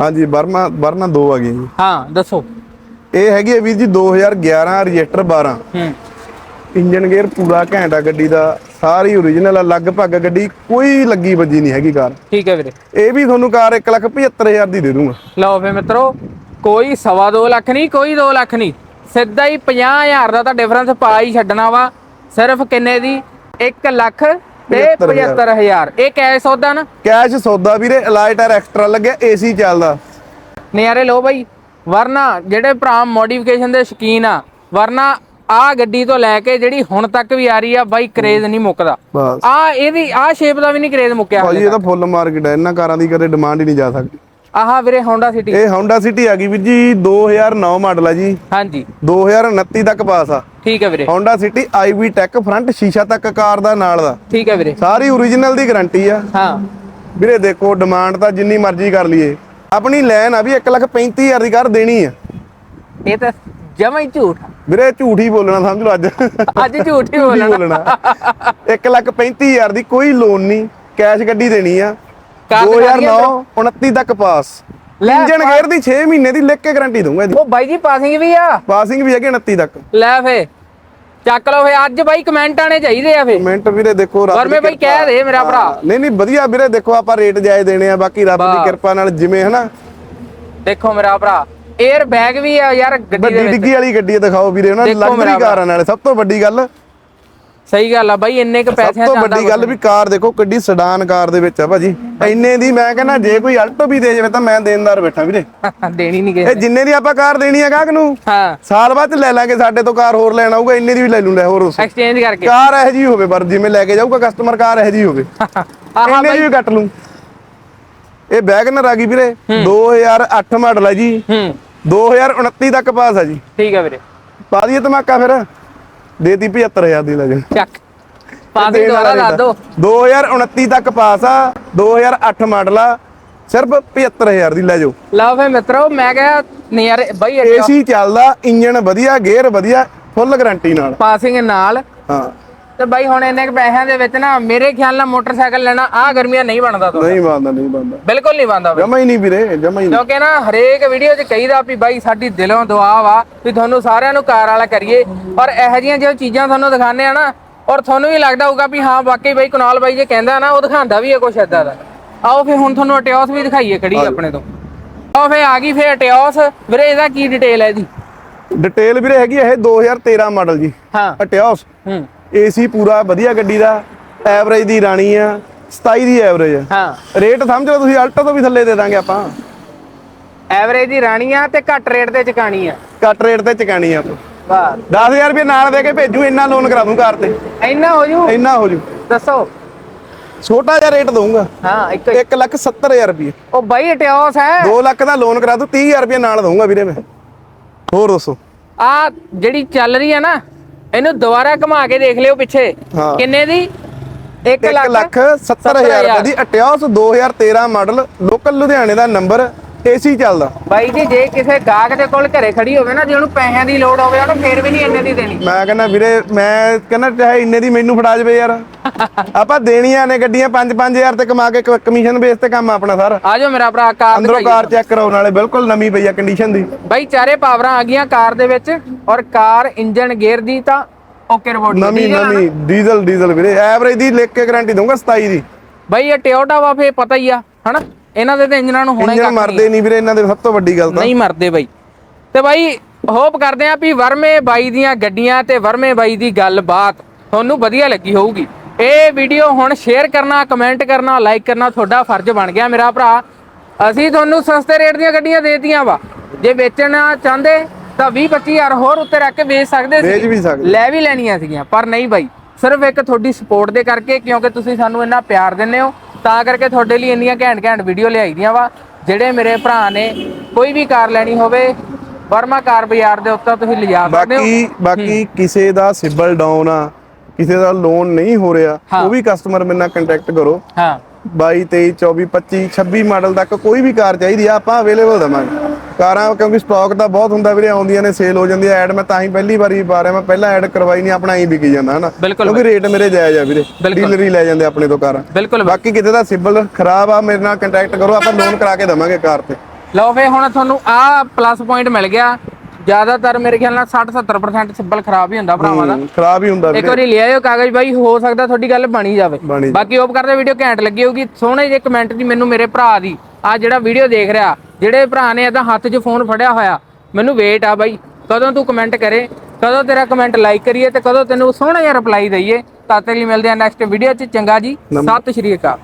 ਹਾਂਜੀ ਬਰਮਾ ਬਰਨਾ 2 ਆ ਗਈ ਜੀ। ਹਾਂ ਦੱਸੋ। ਇਹ ਹੈਗੀ ਹੈ ਵੀਰ ਜੀ 2011 ਰਜਿਸਟਰ 12 ਹੂੰ। ਇੰਜਨ ਗੇਅਰ ਪੂਰਾ ਘੈਂਟਾ ਗੱਡੀ ਦਾ ਸਾਰੀ ਓਰੀਜਨਲ ਆ ਲਗਭਗ ਗੱਡੀ ਕੋਈ ਲੱਗੀ ਵੱਜੀ ਨਹੀਂ ਹੈਗੀ ਕਾਰ। ਠੀਕ ਹੈ ਵੀਰੇ। ਇਹ ਵੀ ਤੁਹਾਨੂੰ ਕਾਰ 175000 ਦੀ ਦੇ ਦੂੰਗਾ। ਲਓ ਫੇ ਮਿੱਤਰੋ ਕੋਈ ਸਵਾ ਦੋ ਲੱਖ ਨਹੀਂ ਕੋਈ 2 ਲੱਖ ਨਹੀਂ। ਸਿੱਧਾ ਹੀ 50000 ਦਾ ਤਾਂ ਡਿਫਰੈਂਸ ਪਾ ਹੀ ਛੱਡਣਾ ਵਾ। ਸਿਰਫ ਕਿੰਨੇ ਦੀ? 1 ਲੱਖ ਤੇ 75,000 75000 ਇਹ ਕੈਸ਼ ਸੌਦਾ ਨਾ? ਕੈਸ਼ ਸੌਦਾ ਵੀਰੇ ਅਲਾਈਟਰ ਐਕਸਟਰਾ ਲੱਗਿਆ ਏਸੀ ਚੱਲਦਾ। ਨਿਆਰੇ ਲੋ ਬਾਈ ਵਰਨਾ ਜਿਹੜੇ ਭਰਾ ਮੋਡੀਫਿਕੇਸ਼ਨ ਦੇ ਸ਼ਕੀਨ ਆ ਵਰਨਾ ਆ ਗੱਡੀ ਤੋਂ ਲੈ ਕੇ ਜਿਹੜੀ ਹੁਣ ਤੱਕ ਵੀ ਆ ਰਹੀ ਆ ਬਾਈ ਕਰੇਜ਼ ਨਹੀਂ ਮੁੱਕਦਾ। ਬਸ। ਆ ਇਹਦੀ ਆ ਸ਼ੇਪ ਦਾ ਵੀ ਨਹੀਂ ਕਰੇਜ਼ ਮੁੱਕਿਆ ਭਾਜੀ ਇਹ ਤਾਂ ਫੁੱਲ ਮਾਰਕੀਟ ਹੈ ਇਹਨਾਂ ਕਾਰਾਂ ਦੀ ਕਦੇ ਡਿਮਾਂਡ ਹੀ ਨਹੀਂ ਜਾ ਸਕਦੀ। ਆਹ ਵੀਰੇ ਹੋਂਡਾ ਸਿਟੀ ਇਹ Honda City ਆ ਗਈ ਵੀਰ ਜੀ 2009 ਮਾਡਲ ਆ ਜੀ। ਹਾਂਜੀ। 2029 ਤੱਕ ਪਾਸ ਆ। ਠੀਕ ਹੈ ਵੀਰੇ। Honda City IB Tech front ਸ਼ੀਸ਼ਾ ਤੱਕ ਕਾਰ ਦਾ ਨਾਲ ਦਾ। ਠੀਕ ਹੈ ਵੀਰੇ। ਸਾਰੀ ਓਰੀਜਨਲ ਦੀ ਗਾਰੰਟੀ ਆ। ਹਾਂ। ਵੀਰੇ ਦੇਖੋ ਡਿਮਾਂਡ ਤਾਂ ਜਿੰਨੀ ਮਰਜ਼ੀ ਕਰ ਲਈਏ। ਆਪਣੀ ਲੈਨ ਆ ਵੀ 135000 ਦੀ ਕਾਰ ਦੇਣੀ ਆ। ਇਹ ਤਾਂ ਜਮਾ ਹੀ ਝੂਠ। ਵੀਰੇ ਝੂਠ ਹੀ ਬੋਲਣਾ ਸਮਝ ਲਓ ਅੱਜ। ਅੱਜ ਝੂਠ ਹੀ ਬੋਲਣਾ। ਬੋਲਣਾ। 135000 ਦੀ ਕੋਈ ਲੋਨ ਨਹੀਂ ਕੈਸ਼ ਗੱਡੀ ਦੇਣੀ ਆ। ਕਾਰ ਦਿਖਾ 2009 29 ਤੱਕ ਪਾਸ ਇੰਜਨ ਗੇਅਰ ਦੀ 6 ਮਹੀਨੇ ਦੀ ਲਿਖ ਕੇ ਗਾਰੰਟੀ ਦਊਂਗਾ ਜੀ ਉਹ ਬਾਈ ਜੀ ਪਾਸਿੰਗ ਵੀ ਆ। ਪਾਸਿੰਗ ਵੀ ਹੈਗੀ 29 ਤੱਕ। ਲੈ ਫੇ ਚੱਕ ਲਓ ਫੇ ਅੱਜ ਬਾਈ ਕਮੈਂਟ ਆਣੇ ਚਾਹੀਦੇ ਆ ਫੇ। ਮਿੰਟ ਵੀਰੇ ਦੇਖੋ ਰੱਬ ਪਰ ਮੈਂ ਬਾਈ ਕਹਿ ਦੇ ਮੇਰਾ ਭਰਾ। ਨਹੀਂ ਨਹੀਂ ਵਧੀਆ ਵੀਰੇ ਦੇਖੋ ਆਪਾਂ ਰੇਟ ਜਾਇਜ਼ ਦੇਣੇ ਆ ਬਾਕੀ ਰੱਬ ਦੀ। ਕਿਰਪਾ ਨਾਲ ਜਿਵੇਂ ਹਨਾ? ਦੇਖੋ ਮੇਰਾ ਭਰਾ 에ਅਰ ਬੈਗ ਵੀ ਆ ਯਾਰ ਗੱਡੀ ਦੇ ਵੱਡੀ ਵਿੱਚ। ਡਿੱਗੀ ਵਾਲੀ ਗੱਡੀ ਦਿਖਾਓ ਵੀਰੇ ਉਹਨਾਂ ਦੇਖੋ ਮੇਰਾ ਲਗਜ਼ਰੀ ਕਾਰਾਂ ਨਾਲ ਸਭ ਤੋਂ ਵੱਡੀ ਗੱਲ। ਸਹੀ ਗੱਲ ਆ ਬਾਈ ਇੰਨੇ ਕ ਸਭ ਪੈਸਿਆਂ ਤੋਂ ਚ ਵੱਡੀ ਗੱਲ ਵੀ ਕਾਰ ਦੇਖੋ ਕਿੱਡੀ ਸਡਾਨ ਕਾਰ ਦੇ ਵਿੱਚ ਆ ਭਾਜੀ। ਇੰਨੇ ਦੀ ਮੈਂ ਕਹਿੰਦਾ ਜੇ ਕੋਈ ਅਲਟੋ ਵੀ ਦੇ ਜਾਵੇ ਤਾਂ ਮੈਂ ਦੇਣਦਾਰ ਬੈਠਾ ਵੀਰੇ। *laughs* ਦੇਣੀ ਨਹੀਂ ਇਹ ਗਏ ਜਿੰਨੇ ਦੀ ਆਪਾਂ ਕਾਰ ਦੇਣੀ ਆ ਗਾਹਕ ਨੂੰ ਹਾਂ। ਸਾਲ ਬਾਅਦ ਚ ਲੈ ਲਾਂਗੇ ਸਾਡੇ ਤੋਂ ਕਾਰ ਹੋਰ ਲੈਣ ਆਊਗਾ ਇੰਨੇ ਦੀ ਵੀ ਲੈ ਲੂੰਗਾ ਹੋਰ ਉਸ। ਐਕਸਚੇਂਜ ਕਰਕੇ। ਕਾਰ ਇਹੋ ਜੀ ਹੋਵੇ ਪਰ ਜਿਵੇਂ ਲੈ ਕੇ ਜਾਊਗਾ ਕਸਟਮਰ ਕਾਰ ਇਹੋ ਜੀ ਹੋਵੇ। *laughs* ਆਹਾ ਇੰਨੇ ਦੀ ਵੀ ਕੱਟ ਲੂੰ। ਇਹ ਵੈਗਨਰ ਆ ਗਈ ਵੀਰੇ 2008 ਮਾਡਲ ਆ ਜੀ। ਹੂੰ। 2029 ਤੱਕ ਪਾਸ ਆ ਜੀ। ਠੀਕ ਆ ਵੀਰੇ। ਪਾ ਦਈਏ ਧਮਾਕਾ ਫਿਰ। ਦੇਤੀ 75000 ਦੀ ਲੈ ਜਾ ਚੱਕ। ਦੁਆਰਾ ਦੱਸ ਦੋ। 2029 ਤੱਕ ਪਾਸ ਆ 2008 ਮਾਡਲ ਆ ਸਿਰਫ 75000 ਦੀ ਲੈ ਜਾਓ। ਲਓ ਫੇ ਮਿੱਤਰੋ ਮੈਂ ਕਿਹਾ ਨਹੀਂ ਯਾਰ ਬਾਈ ਏਸੀ ਚੱਲਦਾ ਇੰਜਨ ਵਧੀਆ ਗੇਅਰ ਵਧੀਆ ਫੁੱਲ ਗਾਰੰਟੀ ਨਾਲ। ਪਾਸਿੰਗ ਨਾਲ। ਹਾਂ। ਤੇ ਬਾਈ ਹੁਣ ਇੰਨੇ ਕ ਪੈਸਿਆਂ ਦੇ ਵਿੱਚ ਨਾ ਮੇਰੇ ਖਿਆਲ ਨਾਲ ਮੋਟਰਸਾਈਕਲ ਲੈਣਾ ਆ ਗਰਮੀਆਂ ਨਹੀਂ ਬਣਦਾ ਤੋਂ ਨਹੀਂ ਬੰਦਾ ਨਹੀਂ ਬੰਦਾ ਬਿਲਕੁਲ ਨਹੀਂ ਬਣਦਾ ਬਾਈ। ਜਮਾ ਹੀ ਨਹੀਂ ਵੀਰੇ ਜਮਾ ਹੀ ਨਹੀਂ। ਕਿਉਂਕਿ ਨਾ ਹਰੇਕ ਵੀਡੀਓ 'ਚ ਕਹੀਦਾ ਵੀ ਬਾਈ ਸਾਡੀ ਦਿਲੋਂ ਦੁਆ ਵਾ ਵੀ ਤੁਹਾਨੂੰ ਸਾਰਿਆਂ ਨੂੰ ਕਾਰ ਵਾਲਾ ਕਰੀਏ। ਔਰ ਇਹੋ ਜਿਹੀਆਂ ਜੋ ਚੀਜ਼ਾਂ ਤੁਹਾਨੂੰ ਦਿਖਾਉਂਦੇ ਆ ਨਾ ਔਰ ਤੁਹਾਨੂੰ ਵੀ ਲੱਗਦਾ ਹੋਊਗਾ ਵੀ ਹਾਂ ਵਾਕਈ ਬਾਈ ਕੁਨਾਲ ਬਾਈ ਜੇ ਕਹਿੰਦਾ ਨਾ ਉਹ ਦਿਖਾਉਂਦਾ ਵੀ ਹੈ ਕੁਛ ਏਦਾਂ ਦਾ। ਆਓ ਫੇ ਹੁਣ ਤੁਹਾਨੂੰ ਅਟਿਓਸ ਵੀ ਦਿਖਾਈਏ ਖੜੀ ਆਪਣੇ ਤੋਂ। ਆਓ ਫੇ ਆ ਗਈ ਫੇ ਅਟਿਓਸ ਵੀਰੇ ਇਹਦਾ ਕੀ ਡਿਟੇਲ ਹੈ ਇਹਦੀ? ਡਿਟੇਲ ਵੀਰੇ ਹੈਗੀ ਇਹ 2013 ਮਾਡਲ ਜੀ। ਹਾਂ। ਅਟਿਓਸ ਹੂੰ। ਏਸੀ ਪੂਰਾ ਵਧੀਆ ਗੱਡੀ ਦਾ ਐਵਰੇਜ ਦੀ ਰਾਣੀ ਆ 27 ਦੀ ਐਵਰੇਜ ਹਾਂ। ਰੇਟ ਸਮਝ ਲਓ ਤੁਸੀਂ ਅਲਟੋ ਤੋਂ ਵੀ ਥੱਲੇ ਦੇ ਦਾਂਗੇ ਆਪਾਂ। ਐਵਰੇਜ ਦੀ ਰਾਣੀ ਆ ਤੇ ਘੱਟ ਰੇਟ ਤੇ ਚਕਾਣੀ ਆ। ਕੱਟ ਰੇਟ ਤੇ ਚਕਾਣੀ ਆ ਬਸ 10000 ਰੁਪਏ ਨਾਲ ਦੇ ਕੇ ਭੇਜੂ ਇੰਨਾ ਲੋਨ ਕਰਾ ਦੂੰ ਕਾਰ ਤੇ। ਇੰਨਾ ਹੋ ਜੂ? ਇੰਨਾ ਹੋ ਜੂ। ਦੱਸੋ। ਛੋਟਾ ਜਿਹਾ ਰੇਟ ਦਊਂਗਾ। ਹਾਂ ਇੱਕ 1 ਲੱਖ 70000 ਰੁਪਏ। ਉਹ ਬਾਈ ਅਟਿਓਸ ਹੈ। 2 ਲੱਖ ਦਾ ਲੋਨ ਕਰਾ ਦੂੰ 30000 ਰੁਪਏ ਨਾਲ ਦਊਂਗਾ ਵੀਰੇ ਮੈਂ। ਹੋਰ ਦੱਸੋ। ਆ ਜਿਹੜੀ ਚੱਲ ਰਹੀ ਹੈ ਨਾ ਇਹਨੂੰ ਦੁਬਾਰਾ ਘੁਮਾ ਕੇ ਦੇਖ ਲਿਓ ਪਿੱਛੇ। ਹਾਂ। ਕਿੰਨੇ ਦੀ? 1 1 ਲੱਖ 70000 ਰੁਪਏ ਦੀ ਅਟਿਓਸ 2013 ਮਾਡਲ ਲੋਕਲ ਲੁਧਿਆਣੇ ਦਾ ਨੰਬਰ ਏਸੀ ਚੱਲਦਾ। ਬਾਈ ਜੀ ਜੇ ਕਿਸੇ ਗਾਹਕ ਦੇ ਕੋਲ ਘਰੇ ਖੜੀ ਹੋਵੇ ਨਾ ਜੇ ਉਹਨੂੰ ਪੈਸਿਆਂ ਦੀ ਲੋੜ ਹੋਵੇ ਉਹਨੂੰ ਫੇਰ ਵੀ ਨਹੀਂ ਇੰਨੇ ਦੀ ਦੇਣੀ। ਮੈਂ ਕਹਿੰਦਾ ਵੀਰੇ ਮੈਂ ਕਹਿੰਦਾ ਚਾਹੇ ਇੰਨੇ ਦੀ ਮੈਨੂੰ ਫੜਾ ਜਵੇ ਯਾਰ। ਆਪਾਂ ਦੇਣੀਆਂ ਨੇ ਗੱਡੀਆਂ 5-5000 ਤੇ ਕਮਾ ਕੇ ਕਮਿਸ਼ਨ ਬੇਸ ਤੇ ਕੰਮ ਆਪਣਾ ਸਰ। ਆ ਜਾਓ ਮੇਰਾ ਭਰਾ ਕਾਰ ਅੰਦਰੋਂ। ਕਾਰ ਚੈੱਕ ਕਰਾਉਣ ਵਾਲੇ ਬਿਲਕੁਲ ਨਵੀਂ ਪਈ ਆ ਕੰਡੀਸ਼ਨ ਦੀ। ਬਾਈ ਚਾਰੇ ਪਾਵਰਾਂ ਆ ਗਈਆਂ ਕਾਰ ਦੇ ਵਿੱਚ ਔਰ ਕਾਰ ਇੰਜਨ ਗੇਅਰ ਦੀ ਤਾਂ ਓਕੇ ਰਿਪੋਰਟ ਨਵੀਂ ਨਵੀਂ ਡੀਜ਼ਲ ਡੀਜ਼ਲ ਵੀਰੇ। ਐਵਰੇਜ ਦੀ ਲਿਖ ਕੇ ਗਾਰੰਟੀ ਦਊਂਗਾ 27 ਦੀ। ਬਾਈ ਇਹ ਟਿਓਟਾ ਵਾ ਫੇ ਪਤਾ ਹੀ ਆ ਹਨਾ? ਇਹਨਾਂ ਦੇ ਤੇ ਇੰਜਨਾਂ ਨੂੰ ਹੋਣਾ ਨਹੀਂ ਮਰਦੇ ਨਹੀਂ ਵੀਰੇ ਇਹਨਾਂ ਦੇ ਸਭ ਤੋਂ ਵੱਡੀ ਗੱਲ ਤਾਂ। ਨਹੀਂ ਮਰਦੇ ਬਾਈ। ਤੇ ਬਾਈ ਹੋਪ ਕਰਦੇ ਆ ਵੀ ਵਰਮੇ ਬਾਈ ਦੀਆਂ ਗੱਡੀਆਂ ਤੇ ਵਰਮੇ ਬਾਈ ਦੀ ਗੱਲਬਾਤ ਤੁਹਾਨੂੰ ਵਧੀਆ ਲੱਗੀ ਹੋਊਗੀ। ਇਹ ਵੀਡੀਓ ਹੁਣ ਸ਼ੇਅਰ ਕਰਨਾ ਕਮੈਂਟ ਕਰਨਾ ਲਾਈਕ ਕਰਨਾ ਤੁਹਾਡਾ ਫਰਜ਼ ਬਣ ਗਿਆ ਮੇਰਾ ਭਰਾ। ਅਸੀਂ ਤੁਹਾਨੂੰ ਸਸਤੇ ਰੇਟ ਦੀਆਂ ਗੱਡੀਆਂ ਦੇਤੀਆਂ ਵਾ। ਜੇ ਵੇਚਣਾ ਚਾਹੁੰਦੇ ਤਾਂ 20 25000 ਹੋਰ ਉੱਤੇ ਰੱਖ ਕੇ ਵੇਚ ਸਕਦੇ ਵੇਚ ਸੀ ਵੀ ਸਕਦੇ। ਲੈ ਵੀ ਲੈਣੀਆਂ ਸੀਗੀਆਂ ਪਰ ਨਹੀਂ ਬਾਈ। ਸਿਰਫ ਇੱਕ ਤੁਹਾਡੀ ਸਪੋਰਟ ਦੇ ਕਰਕੇ ਕਿਉਂਕਿ ਤੁਸੀਂ ਸਾਨੂੰ ਇੰਨਾ ਪਿਆਰ ਦਿੰਦੇ ਹੋ। ਤਾਂ ਕਰਕੇ ਤੁਹਾਡੇ ਲਈ ਇੰਨੀਆਂ ਘੈਂਟ ਘੈਂਟ ਵੀਡੀਓ ਲਿਆਈ ਦੀਆਂ ਵਾ ਜਿਹੜੇ ਮੇਰੇ ਭਰਾ ਨੇ ਕੋਈ ਵੀ ਕਾਰ ਲੈਣੀ ਹੋਵੇ ਵਰਮਾ ਕਾਰ ਬਾਜ਼ਾਰ ਦੇ ਉੱਤੇ ਤੁਸੀਂ ਲਿਜਾ ਸਕਦੇ ਹੋ। ਬਾਕੀ ਬਾਕੀ ਕਿਸੇ ਦਾ ਸਿਬਲ ਡਾਊਨ ਆ ਕਿਸੇ ਦਾ ਲੋਨ ਨਹੀਂ ਹੋ ਰਿਹਾ। ਉਹ ਵੀ ਕਸਟਮਰ ਮੇਰੇ ਨਾਲ ਕੰਟੈਕਟ ਕਰੋ। ਹਾਂ। 22 23 24 25 26 ਮਾਡਲ ਤੱਕ ਕੋਈ ਵੀ ਕਾਰ ਚਾਹੀਦੀ ਆ ਆਪਾਂ ਅਵੇਲੇਬਲ ਦਵਾਂਗੇ। ਕਾਰਾਂ ਕਿਉਂਕਿ ਸਟਾਕ ਤਾਂ ਬਹੁਤ ਹੁੰਦਾ ਵੀਰੇ ਆਉਂਦੀਆਂ ਨੇ ਸੇਲ ਹੋ ਜਾਂਦੀ ਆ ਐਡ ਮੈਂ ਤਾਂ ਹੀ ਪਹਿਲੀ ਵਾਰੀ ਪਾ ਰਿਹਾ ਮੈਂ ਪਹਿਲਾਂ ਐਡ ਕਰਵਾਈ ਨਹੀਂ ਆਪਣਾ ਹੀ ਵਿਕੀ ਜਾਂਦਾ ਹਨਾ? ਕਿਉਂਕਿ ਰੇਟ ਮੇਰੇ ਜਾਇਜ਼ ਆ ਵੀਰੇ। ਡੀਲਰ ਹੀ ਲੈ ਜਾਂਦੇ ਆਪਣੇ ਤੋਂ ਕਾਰਾਂ। ਬਾਕੀ ਕਿਤੇ ਦਾ ਸਿਬਲ ਖਰਾਬ ਆ ਮੇਰੇ ਨਾਲ ਕੰਟੈਕਟ ਕਰੋ ਆਪਾਂ ਲੋਨ ਕਰਾ ਕੇ ਦਵਾਂਗੇ ਕਾਰ ਤੇ। ਲਓ ਫੇ ਹੁਣ ਤੁਹਾਨੂੰ ਆ ਪਲੱਸ ਪੁਆਇੰਟ ਮਿਲ ਗਿਆ। ਜ਼ਿਆਦਾਤਰ ਮੇਰੇ ਖਿਆਲ ਨਾਲ 60 70% ਸਿੱਬਲ ਖਰਾਬ ਹੀ ਹੁੰਦਾ ਭਰਾਵਾਂ ਦਾ। ਖਰਾਬ ਹੀ ਹੁੰਦਾ ਇੱਕ ਵੀਰੇ। ਲੈ ਆਇਓ ਕਾਗਜ਼ ਬਾਈ ਹੋ ਸਕਦਾ ਤੁਹਾਡੀ ਗੱਲ ਬਣੀ ਜਾਵੇ। ਬਾਕੀ ਹੋਪ ਕਰਦੇ ਵੀਡੀਓ ਘੈਂਟ ਲੱਗੀ ਹੋਊਗੀ। ਸੋਹਣੇ ਜਿਹੇ ਕਮੈਂਟ ਦੀ ਮੈਨੂੰ ਮੇਰੇ ਭਰਾ ਦੀ। ਆ ਜਿਹੜਾ ਵੀਡੀਓ ਦੇਖ ਰਿਹਾ ਜਿਹੜੇ ਭਰਾ ਨੇ ਇਹਦਾ ਹੱਥ 'ਚ ਫੋਨ ਫੜਿਆ ਹੋਇਆ ਮੈਨੂੰ ਵੇਟ ਆ ਬਾਈ। ਕਦੋਂ ਤੂੰ ਕਮੈਂਟ ਕਰੇ ਕਦੋਂ ਤੇਰਾ ਕਮੈਂਟ ਲਾਈਕ ਕਰੀਏ ਤੇ ਕਦੋਂ ਤੈਨੂੰ ਸੋਹਣਾ ਜਿਹਾ ਰਿਪਲਾਈ ਦਈਏ। ਤਾਂ ਤੇਰੇ ਲਈ ਮਿਲਦੇ ਆ ਨੈਕਸਟ ਵੀਡੀਓ 'ਚ। ਚੰਗਾ ਜੀ। ਸਤਿ ਸ਼੍ਰੀ ਅਕਾਲ।